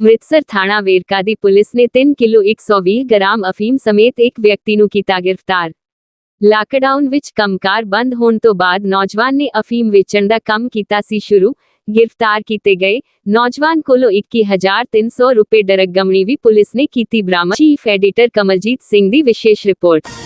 ਅੰਮ੍ਰਿਤਸਰ ਥਾਣਾ ਵੇਰਕਾ ਦੀ ਪੁਲਿਸ ਨੇ 3 kilo 120 gram ਅਫੀਮ ਸਮੇਤ ਇੱਕ ਵਿਅਕਤੀ ਨੂੰ ਕੀਤਾ ਗ੍ਰਿਫਤਾਰ। ਲਾਕਡਾਊਨ ਵਿੱਚ ਕੰਮਕਾਰ ਬੰਦ ਹੋਣ ਤੋਂ ਬਾਅਦ ਨੌਜਵਾਨ ਨੇ ਅਫੀਮ ਵੇਚਣ ਦਾ ਕੰਮ ਕੀਤਾ ਸੀ ਸ਼ੁਰੂ। ਗ੍ਰਿਫਤਾਰ ਕੀਤੇ ਗਏ ਨੌਜਵਾਨ ਕੋਲੋਂ 21300 ਰੁਪਏ ਡਰਗਮਣੀ ਵੀ ਪੁਲਿਸ ਨੇ ਕੀਤੀ ਬਰਾਮਦ। ਚੀਫ ਐਡੀਟਰ ਕਮਲਜੀਤ ਸਿੰਘ ਦੀ ਵਿਸ਼ੇਸ਼ ਰਿਪੋਰਟ।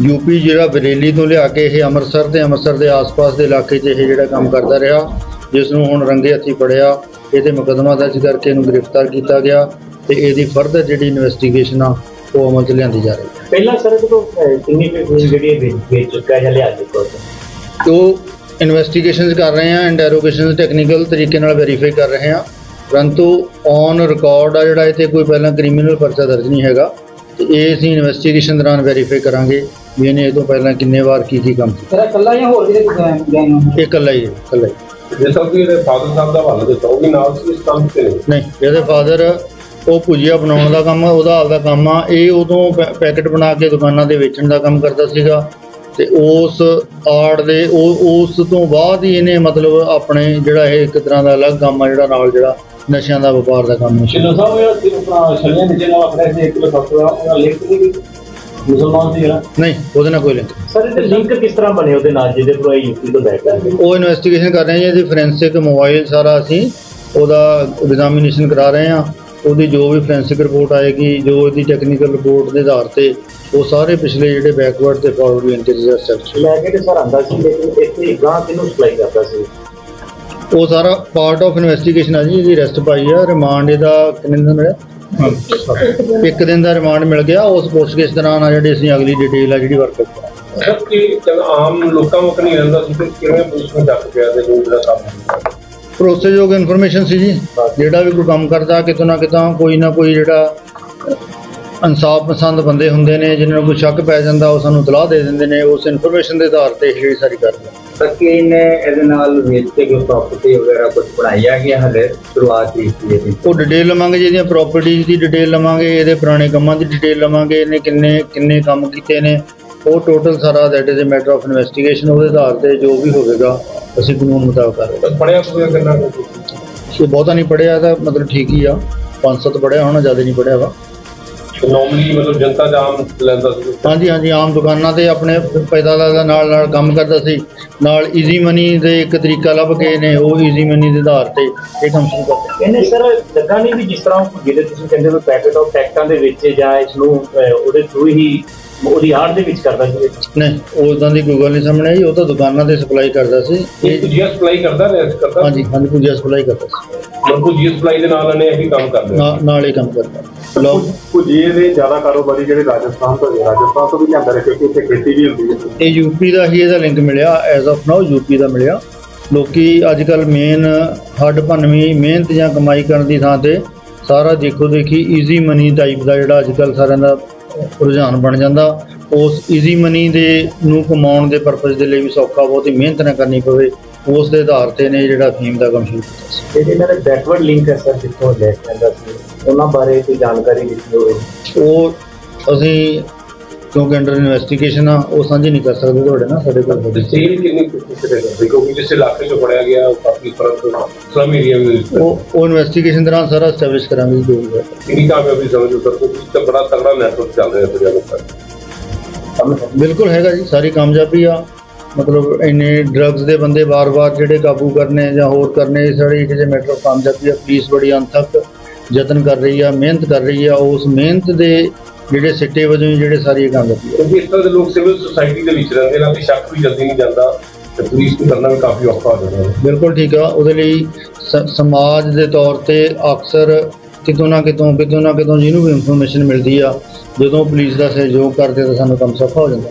ਯੂਪੀ ਜਿਹੜਾ ਬਰੇਲੀ ਤੋਂ ਲਿਆ ਕੇ ਇਹ ਅੰਮ੍ਰਿਤਸਰ ਤੇ ਅੰਮ੍ਰਿਤਸਰ ਦੇ ਆਸ-ਪਾਸ ਦੇ ਇਲਾਕੇ 'ਚ ਇਹ ਜਿਹੜਾ ਕੰਮ ਕਰਦਾ ਰਿਹਾ ਜਿਸ ਨੂੰ ਹੁਣ ਰੰਗੇ ਹੱਥੀ ਫੜਿਆ ਇਹਦੇ ਮੁਕੱਦਮਾ ਦਰਜ ਕਰਕੇ ਇਹਨੂੰ ਗ੍ਰਿਫਤਾਰ ਕੀਤਾ ਗਿਆ ਤੇ ਇਹਦੀ ਫਰਦਰ ਜਿਹੜੀ ਇਨਵੈਸਟੀਗੇਸ਼ਨ ਆ ਉਹ ਅਮਲ 'ਚ ਲਿਆਂਦੀ ਜਾ ਰਹੀ ਹੈ। ਪਹਿਲਾਂ ਸਰ ਜਦੋਂ ਕਿੰਨੀ ਫੀਸ ਜਿਹੜੀ ਵੇਚ ਚੁੱਕਾ ਜਾਂ ਲਿਆ ਚੁੱਕਾ ਉਹ ਇਨਵੈਸਟੀਗੇਸ਼ਨਸ ਕਰ ਰਹੇ ਹਾਂ ਇੰਟਰੋਗੇਸ਼ਨ ਟੈਕਨੀਕਲ ਤਰੀਕੇ ਨਾਲ ਵੈਰੀਫਾਈ ਕਰ ਰਹੇ ਹਾਂ। ਪਰੰਤੂ ਔਨ ਰਿਕਾਰਡ ਆ ਜਿਹੜਾ ਇਹ ਤੇ ਕੋਈ ਪਹਿਲਾਂ ਕ੍ਰਿਮੀਨਲ ਪਰਚਾ ਦਰਜ ਨਹੀਂ ਹੈਗਾ ਤੇ ਇਹ ਅਸੀਂ ਇਨਵੈਸਟੀਗੇਸ਼ਨ ਦੌਰਾਨ ਵੈਰੀਫਾਈ ਕਰਾਂਗੇ। ਵੀ ਇਹਨੇ ਇਹ ਤੋਂ ਪਹਿਲਾਂ ਕਿੰਨੇ ਵਾਰ ਕੀ ਕੀ ਕੰਮ? ਕੀਤਾ ਤੇਰਾ ਕੱਲਾ ਜਾਂ ਹੋਰ ਵੀ ਗਏ ਇਹ ਇਕੱਲਾ ਹੀ ਹੈ ਇਕੱਲਾ ਹੀ। ਜੇ ਸਭ ਵੀ ਇਹਦੇ ਫਾਦਰ ਸਾਹਿਬ ਦਾ ਹਵਾਲਾ ਦਿੱਤਾ ਉਹ ਵੀ ਨਾਲ ਸੀ ਇਸ ਕੰਮ ਤੇ? ਨਹੀਂ ਨਹੀਂ ਇਹਦੇ ਫਾਦਰ ਉਹ ਭੁਜੀਆ ਬਣਾਉਣ ਦਾ ਕੰਮ ਉਹਦਾ ਆਪਦਾ ਕੰਮ ਆ। ਇਹ ਉਦੋਂ ਪੈ- ਪੈਕਟ ਬਣਾ ਕੇ ਦੁਕਾਨਾਂ ਤੇ ਵੇਚਣ ਦਾ ਕੰਮ ਕਰਦਾ ਸੀਗਾ। ਤੇ ਉਸ ਆੜ ਦੇ ਉਹ ਉਸ ਤੋਂ ਬਾਅਦ ਹੀ ਇਹਨੇ ਮਤਲਬ ਆਪਣੇ ਜਿਹੜਾ ਇਹ ਇੱਕ ਤਰ੍ਹਾਂ ਦਾ ਅਲੱਗ ਕੰਮ ਆ ਜਿਹੜਾ ਨਾਲ ਜਿਹੜਾ ਨਸ਼ਿਆਂ ਦਾ ਵਪਾਰ ਦਾ ਕੰਮ ਸੀ ਸ਼ਿਲੋ ਸਾਹਿਬ ਇਹ ਸਿਰਫ ਆਪਣਾ ਸ਼ਲੀਆਂ ਦੇ ਨਾਲ ਆਪਣੇ ਇੱਕ ਸਫਟਵੇਅਰ ਉਹਦਾ ਲਿੰਕ ਨਹੀਂ ਵੀ ਮੁਸਲਮਾਨ ਸੀ ਜਿਹੜਾ ਨਹੀਂ ਉਹਦੇ ਨਾਲ ਕੋਈ ਲਿੰਕ ਸਰ ਇਹਦੇ ਲਿੰਕ ਕਿਸ ਤਰ੍ਹਾਂ ਬਣੇ ਉਹਦੇ ਨਾਲ ਜਿਹਦੇ ਕੋਲ ਇਹ ਯੂਪੀ ਤੋਂ ਬੈਕ ਕਰਦੇ ਉਹ ਇਨਵੈਸਟੀਗੇਸ਼ਨ ਕਰ ਰਹੇ ਹਾਂ ਜੀ ਫੋਰੈਂਸਿਕ ਮੋਬਾਈਲ ਸਾਰਾ ਅਸੀਂ ਉਹਦਾ ਐਗਜ਼ਾਮੀਨੇਸ਼ਨ ਕਰਾ ਰਹੇ ਹਾਂ। ਉਹਦੀ ਜੋ ਵੀ ਫੋਰੈਂਸਿਕ ਰਿਪੋਰਟ ਆਏਗੀ ਜੋ ਇਹਦੀ ਟੈਕਨੀਕਲ ਰਿਪੋਰਟ ਦੇ ਆਧਾਰ ਤੇ ਉਹ ਸਾਰੇ ਪਿਛਲੇ ਜਿਹੜੇ ਬੈਕਵਰਡ ਤੇ ਫਾਰਵਰਡ ਲਿੰਕੇਜ ਰਿਸਰਚ ਲੈ ਕੇ ਤੇ ਸਰ ਆਂਦਾ ਸੀ ਲੇਕਿਨ ਇੱਥੇ ਗਾਂ ਕਿਹਨੂੰ ਸਪਲਾਈ ਕਰਦਾ ਸੀ? ਉਹ ਸਾਰਾ ਪਾਰਟ ਆਫ ਇਨਵੈਸਟੀਗੇਸ਼ਨ ਆ ਜੀ ਇਹਦੀ ਰੈਸਟ ਪਾਈ ਆ ਰਿਮਾਂਡ ਇਹਦਾ ਕਿੰਨੇ ਦਿਨ ਮਿਲਿਆ ਇੱਕ ਦਿਨ ਦਾ ਰਿਮਾਂਡ ਮਿਲ ਗਿਆ ਉਸ ਪੁੱਛਗਿੱਛ ਦੌਰਾਨ ਆ ਜਿਹੜੀ ਅਸੀਂ ਅਗਲੀ ਡਿਟੇਲ ਆ ਜਿਹੜੀ ਵਰਕ ਸਭ ਕਿ ਚੱਲ ਆਮ ਲੋਕਾਂ ਮੁਕ ਨਹੀਂ ਰਹਿੰਦਾ ਸੀ ਤੇ ਕਿਵੇਂ ਪੁਲਿਸ ਨੂੰ ਚੱਕ ਪਿਆ ਤੇ ਲੋਕ ਦਾ ਕੰਮ ਭਰੋਸੇਯੋਗ ਇਨਫੋਰਮੇਸ਼ਨ ਸੀ ਜੀ। ਜਿਹੜਾ ਵੀ ਕੋਈ ਕੰਮ ਕਰਦਾ ਕਿਤੋਂ ਨਾ ਕਿਤੋਂ ਕੋਈ ਨਾ ਕੋਈ ਜਿਹੜਾ ਇਨਸਾਫ ਪਸੰਦ ਬੰਦੇ ਹੁੰਦੇ ਨੇ ਜਿਨ੍ਹਾਂ ਨੂੰ ਕੋਈ ਸ਼ੱਕ ਪੈ ਜਾਂਦਾ ਉਹ ਸਾਨੂੰ ਤਲਾਹ ਦੇ ਦਿੰਦੇ ਨੇ ਉਸ ਇਨਫੋਰਮੇਸ਼ਨ ਦੇ ਆਧਾਰ ਤੇ ਜਿਹੜੀ ਸਾਰੀ ਕਰਦੇ। ਸਕੀ ਨੇ ਇਹਦੇ ਨਾਲ ਵੇਚ ਕੇ ਕੋਈ ਪ੍ਰਾਪਰਟੀ ਵਗੈਰਾ ਕੁਝ ਬਣਾਇਆ ਗਿਆ ਹਲੇ ਸ਼ੁਰੂਆਤ ਕੀਤੀ ਇਹਦੀ ਉਹ ਡਿਟੇਲ ਲਵਾਂਗੇ ਜਿਹਦੀਆਂ ਪ੍ਰਾਪਰਟੀਆਂ ਦੀ ਡਿਟੇਲ ਲਵਾਂਗੇ ਇਹਦੇ ਪੁਰਾਣੇ ਕੰਮਾਂ ਦੀ ਡਿਟੇਲ ਲਵਾਂਗੇ ਇਹਨੇ ਕਿੰਨੇ ਕਿੰਨੇ ਕੰਮ ਕੀਤੇ ਨੇ। ਉਹ ਟੋਟਲ ਸਾਰਾ that is uh matter of investigation ਉਹਦੇ ਆਧਾਰ ਤੇ ਜੋ ਵੀ ਹੋਵੇਗਾ ਅਸੀਂ ਕਾਨੂੰਨ ਮੁਤਾਬਕ ਕਰਾਂਗੇ ਪੜਿਆ ਪੜਿਆ ਕਰਨਾ ਇਹ ਬਹੁਤਾ ਨਹੀਂ ਪੜਿਆ ਤਾਂ ਮਤਲਬ ਠੀਕ ਹੀ ਆ। ਪੰਜ ਸੱਤ ਪੜਿਆ ਹੋਣਾ ਜ਼ਿਆਦਾ ਨਹੀਂ ਪੜਿਆ ਵਾ। ਨੋਰਮਲੀ ਮਤਲਬ ਜਨਤਾ ਜਾਮ ਲੈਂਦਾ ਸੀ। ਹਾਂਜੀ ਹਾਂਜੀ ਆਮ ਦੁਕਾਨਾਂ ਤੇ ਆਪਣੇ ਪੈਦਾ ਦਾ ਨਾਲ ਨਾਲ ਕੰਮ ਕਰਦਾ ਸੀ। ਨਾਲ ਈਜ਼ੀ ਮਨੀ ਦੇ ਇੱਕ ਤਰੀਕਾ ਲੱਭ ਕੇ ਨੇ ਉਹ ਈਜ਼ੀ ਮਨੀ ਦੇ ਆਧਾਰ ਤੇ ਇਹ ਕੰਮ ਸ਼ੁਰੂ ਕਰਦੇ ਇਹਨੇ ਸਰ ਲੱਗਾ ਨਹੀਂ ਵੀ ਜਿਸ ਤਰ੍ਹਾਂ ਜਿਹੜੇ ਤੁਸੀਂ ਕਹਿੰਦੇ ਹੋ ਪੈਕੇਟ ਆਫ ਟੈਕਟਾਂ ਦੇ ਵਿੱਚ ਜਾਂ ਇਸ ਨੂੰ ਉਹਦੇ ਥਰੂ ਹੀ ਉਹਦੀ ਆੜ ਦੇ ਵਿੱਚ ਕਰਦਾ ਸੀ। ਨਹੀਂ ਉਦਾਂ ਦੀ ਕੋਈ ਗੱਲ ਨਹੀਂ ਸਾਹਮਣੇ ਆਈ ਉਹ ਤਾਂ ਦੁਕਾਨਾਂ ਤੇ ਸਪਲਾਈ ਕਰਦਾ ਸੀ। ਇਹ ਕੁਜੀਆ ਸਪਲਾਈ ਕਰਦਾ ਰਿਹਾ ਕਰਦਾ? ਹਾਂਜੀ ਹਾਂਜੀ ਕੁਝ ਸਪਲਾਈ ਕਰਦਾ ਸੀ। ਮਰਕੂ ਜੀ ਸਪਲਾਈ ਦੇ ਨਾਲ ਇਹਨੇ ਇਹੀ ਕੰਮ ਕਰਦੇ ਨਾਲ- ਨਾਲ ਹੀ ਕੰਮ ਕਰਦਾ ਲੋਕ ਕੁਝੇ ਦੇ ਜ਼ਿਆਦਾ ਕਾਰੋਬਾਰੀ ਜਿਹੜੇ ਰਾਜਸਥਾਨ ਤੋਂ ਨੇ ਰਾਜਸਥਾਨ ਤੋਂ ਵੀ ਲਿਆਂਦਾ ਰਹੇ ਕਿਉਂਕਿ ਉੱਥੇ ਖੇਤੀ ਵੀ ਹੁੰਦੀ ਹੈ। ਇਹ ਯੂਪੀ ਦਾ ਹੀ ਇਹਦਾ ਲਿੰਕ ਮਿਲਿਆ ਐਜ਼ ਆਫ ਨਾਓ ਯੂਪੀ ਦਾ ਮਿਲਿਆ। ਲੋਕੀ ਅੱਜ ਕੱਲ ਮੇਨ ਹੱਡ ਭੰਨਵੀਂ ਮਿਹਨਤ ਜਾਂ ਕਮਾਈ ਕਰਨ ਦੀ ਥਾਂ ਤੇ ਸਾਰਾ ਦੇਖੋ ਦੇਖੀ ਈਜ਼ੀ ਮਨੀ ਟਾਈਪ ਦਾ ਜਿਹੜਾ ਅੱਜ ਕੱਲ ਸਾਰਿਆਂ ਦਾ ਰੁਝਾਨ ਬਣ ਜਾਂਦਾ ਉਸ ਈਜ਼ੀ ਮਨੀ ਦੇ ਨੂੰ ਕਮਾਉਣ ਦੇ ਪਰਪਸ ਦੇ ਲਈ ਵੀ ਸੌਖਾ ਬਹੁਤ ਹੀ ਮਿਹਨਤ ਨਾ ਕਰਨੀ ਪਵੇ ਉਸ ਦੇ ਆਧਾਰ ਤੇ ਨੇ ਜਿਹੜਾ ਫੀਮ ਦਾ ਕੰਮ ਸ਼ੁਰੂ ਕੀਤਾ ਸੀ। ਜਿਹੜੇ ਇਹਨਾਂ ਦੇ ਬੈਕਵਰਡ ਲਿੰਕ ਹੈ ਸਰ ਜਿੱਥੋਂ ਲੈ ਕੇ ਆਂਦਾ ਸੀ। ਉਹਨਾਂ ਬਾਰੇ ਕੋਈ ਜਾਣਕਾਰੀ ਦਿੱਤੀ ਹੋਵੇ। ਉਹ ਅਸੀਂ ਕਿਉਂਕਿ ਅੰਡਰ ਇਨਵੈਸਟੀਗੇਸ਼ਨ ਆ ਉਹ ਸਾਂਝੀ ਨਹੀਂ ਕਰ ਸਕਦੇ ਤੁਹਾਡੇ ਨਾਲ ਸਾਡੇ ਕੋਲ ਸੇਲ ਕਿੰਨੀ ਕਿਸੇ ਦੇ ਕਿਉਂਕਿ ਜਿਸ ਇਲਾਕੇ 'ਚ ਫੜਿਆ ਗਿਆ ਉਹ ਕਾਫੀ ਫ਼ਰਕ ਸਲਮ ਏਰੀਆ ਵਿੱਚ। ਉਹ ਉਹ ਇਨਵੈਸਟੀਗੇਸ਼ਨ ਦੌਰਾਨ ਸਾਰਾ ਐਸਟੈਬਲਿਸ਼ ਕਰਾਂਗੇ ਜੋ ਵੀ ਹੈ ਕਿੰਨੀ ਕਾਮਯਾਬੀ ਸਮਝੋ ਸਰ ਕਿਉਂਕਿ ਤਾਂ ਬੜਾ ਤਗੜਾ ਨੈਟਵਰਕ ਚੱਲ ਰਿਹਾ ਪੰਜਾਬ ਤੱਕ ਬਿਲਕੁਲ ਹੈਗਾ ਜੀ ਸਾਰੀ ਕਾਮਯਾਬੀ ਆ। ਮਤਲਬ ਇੰਨੇ ਡਰੱਗਸ ਦੇ ਬੰਦੇ ਵਾਰ-ਵਾਰ ਜਿਹੜੇ ਕਾਬੂ ਕਰਨੇ ਜਾਂ ਹੋਰ ਕਰਨੇ ਸਾਰੀ ਇੱਕ ਜੇ ਮੈਟਰ ਕਾਮਯਾਬੀ ਆ। ਪੁਲਿਸ ਬੜੀ ਅੰਤਕ ਯਤਨ ਕਰ ਰਹੀ ਆ ਮਿਹਨਤ ਕਰ ਰਹੀ ਆ। ਉਸ ਮਿਹਨਤ ਦੇ ਜਿਹੜੇ ਸਿੱਟੇ ਵਜੋਂ ਹੀ ਜਿਹੜੇ ਸਾਰੀ ਇਹ ਕਾਮਯਾਬੀ ਆ ਕਿਉਂਕਿ ਇਸ ਤਰ੍ਹਾਂ ਦੇ ਲੋਕ ਸਿਵਲ ਸੁਸਾਇਟੀ ਦੇ ਵਿੱਚ ਰਹਿੰਦੇ ਨੇ ਤੇ ਸ਼ੱਕ ਵੀ ਜਲਦੀ ਨਹੀਂ ਜਾਂਦਾ ਤੇ ਪੁਲਿਸ ਨੂੰ ਕਰਨਾ ਵੀ ਕਾਫੀ ਔਖਾ ਹੋ ਜਾਂਦਾ ਹੈ। ਬਿਲਕੁਲ ਠੀਕ ਆ ਉਹਦੇ ਲਈ ਸਮਾਜ ਦੇ ਤੌਰ ਤੇ ਅਕਸਰ ਕਿਤੋਂ ਨਾ ਕਿਤੋਂ ਕਿਤੋਂ ਨਾ ਕਿਤੋਂ ਜਿਹਨੂੰ ਵੀ ਇਨਫੋਰਮੇਸ਼ਨ ਮਿਲਦੀ ਆ ਜਦੋਂ ਪੁਲਿਸ ਦਾ ਸਹਿਯੋਗ ਕਰਦੇ ਤਾਂ ਸਾਨੂੰ ਕੰਮ ਸੌਖਾ ਹੋ ਜਾਂਦਾ।